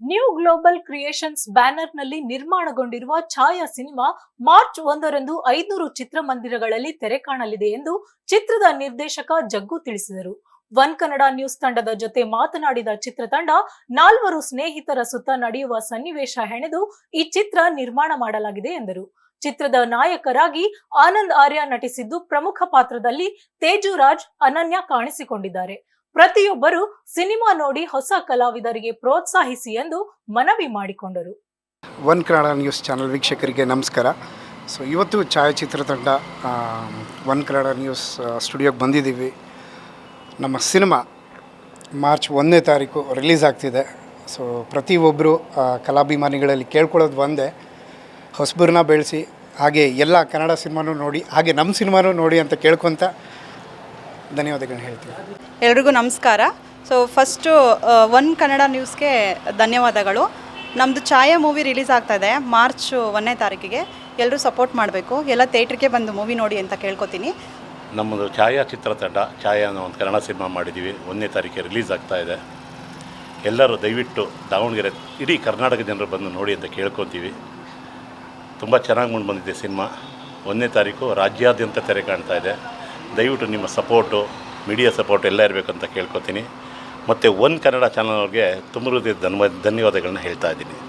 New global creations ಬ್ಯಾನರ್ನಲ್ಲಿ ನಿರ್ಮಾಣಗೊಂಡಿರುವ ಛಾಯಾ cinema March ಒಂದರಂದು ಐದುನೂರು ಚಿತ್ರಮಂದಿರಗಳಲ್ಲಿ ತೆರೆ ಕಾಣಲಿದೆ ಎಂದು ಚಿತ್ರದ ನಿರ್ದೇಶಕ ಜಗ್ಗು ತಿಳಿಸಿದರು. ಒನ್ ಕನ್ನಡ ನ್ಯೂಸ್ ತಂಡದ ಜೊತೆ ಮಾತನಾಡಿದ ಚಿತ್ರತಂಡ ನಾಲ್ವರು ಸ್ನೇಹಿತರ ಸುತ್ತ ನಡೆಯುವ ಸನ್ನಿವೇಶ ಹೆಣೆದು ಈ ಚಿತ್ರ ನಿರ್ಮಾಣ ಮಾಡಲಾಗಿದೆ ಎಂದರು. ಚಿತ್ರದ ನಾಯಕರಾಗಿ ಆನಂದ್ ಆರ್ಯ ನಟಿಸಿದ್ದು ಪ್ರಮುಖ ಪಾತ್ರದಲ್ಲಿ ತೇಜುರಾಜ್ ಅನನ್ಯ ಕಾಣಿಸಿಕೊಂಡಿದ್ದಾರೆ. ಪ್ರತಿಯೊಬ್ಬರು ಸಿನಿಮಾ ನೋಡಿ ಹೊಸ ಕಲಾವಿದರಿಗೆ ಪ್ರೋತ್ಸಾಹಿಸಿ ಎಂದು ಮನವಿ ಮಾಡಿಕೊಂಡರು. ಒನ್ ಕನ್ನಡ ನ್ಯೂಸ್ ಚಾನಲ್ ವೀಕ್ಷಕರಿಗೆ ನಮಸ್ಕಾರ. ಸೊ, ಇವತ್ತು ಛಾಯಾಚಿತ್ರ ತಂಡ ಒನ್ ಕನ್ನಡ ನ್ಯೂಸ್ ಸ್ಟುಡಿಯೋಗೆ ಬಂದಿದ್ದೀವಿ. ನಮ್ಮ ಸಿನಿಮಾ ಮಾರ್ಚ್ ಒಂದನೇ ತಾರೀಕು ರಿಲೀಸ್ ಆಗ್ತಿದೆ. ಸೊ, ಪ್ರತಿಯೊಬ್ಬರು ಕಲಾಭಿಮಾನಿಗಳಲ್ಲಿ ಕೇಳ್ಕೊಳ್ಳೋದು ಒಂದೇ. ಹೊಸಬರನ್ನ ಬೆಳೆಸಿ, ಹಾಗೆ ಎಲ್ಲ ಕನ್ನಡ ಸಿನಿಮಾನೂ ನೋಡಿ, ಹಾಗೆ ನಮ್ಮ ಸಿನಿಮಾನೂ ನೋಡಿ ಅಂತ ಕೇಳ್ಕೊತ ಧನ್ಯವಾದಗಳನ್ನ ಹೇಳ್ತೀನಿ. ಎಲ್ರಿಗೂ ನಮಸ್ಕಾರ. ಸೊ ಫಸ್ಟು ಒನ್ ಕನ್ನಡ ನ್ಯೂಸ್ಗೆ ಧನ್ಯವಾದಗಳು. ನಮ್ಮದು ಛಾಯಾ ಮೂವಿ ರಿಲೀಸ್ ಆಗ್ತಾ ಇದೆ ಮಾರ್ಚ್ ಒಂದನೇ ತಾರೀಕಿಗೆ. ಎಲ್ಲರೂ ಸಪೋರ್ಟ್ ಮಾಡಬೇಕು. ಎಲ್ಲ ಥೇಟ್ರಿಗೆ ಬಂದು ಮೂವಿ ನೋಡಿ ಅಂತ ಕೇಳ್ಕೊತೀನಿ. ನಮ್ಮದು ಛಾಯಾ ತಂಡ ಛಾಯಾ ಅನ್ನೋ ಒಂದು ಕನ್ನಡ ಸಿನಿಮಾ ಮಾಡಿದ್ದೀವಿ. ಒಂದನೇ ತಾರೀಕಿಗೆ ರಿಲೀಸ್ ಆಗ್ತಾ ಇದೆ. ಎಲ್ಲರೂ ದಯವಿಟ್ಟು ದಾವಣಗೆರೆ ಇಡೀ ಕರ್ನಾಟಕ ಜನರು ಬಂದು ನೋಡಿ ಅಂತ ಕೇಳ್ಕೊತೀವಿ. ತುಂಬ ಚೆನ್ನಾಗಿ ಮುಂದೆ ಬಂದಿದೆ ಸಿನಿಮಾ. ಒಂದನೇ ತಾರೀಕು ರಾಜ್ಯಾದ್ಯಂತ ತೆರೆ ಕಾಣ್ತಾ ಇದೆ. ದಯವಿಟ್ಟು ನಿಮ್ಮ ಸಪೋರ್ಟು ಮೀಡಿಯಾ ಸಪೋರ್ಟ್ ಎಲ್ಲ ಇರಬೇಕಂತ ಕೇಳ್ಕೊತೀನಿ. ಮತ್ತು ಒನ್ ಕನ್ನಡ ಚಾನಲ್ ಅವ್ರಿಗೆ ತುಂಬ ಧನ್ವ, ಧನ್ಯವಾದಗಳನ್ನ ಹೇಳ್ತಾ ಇದ್ದೀನಿ.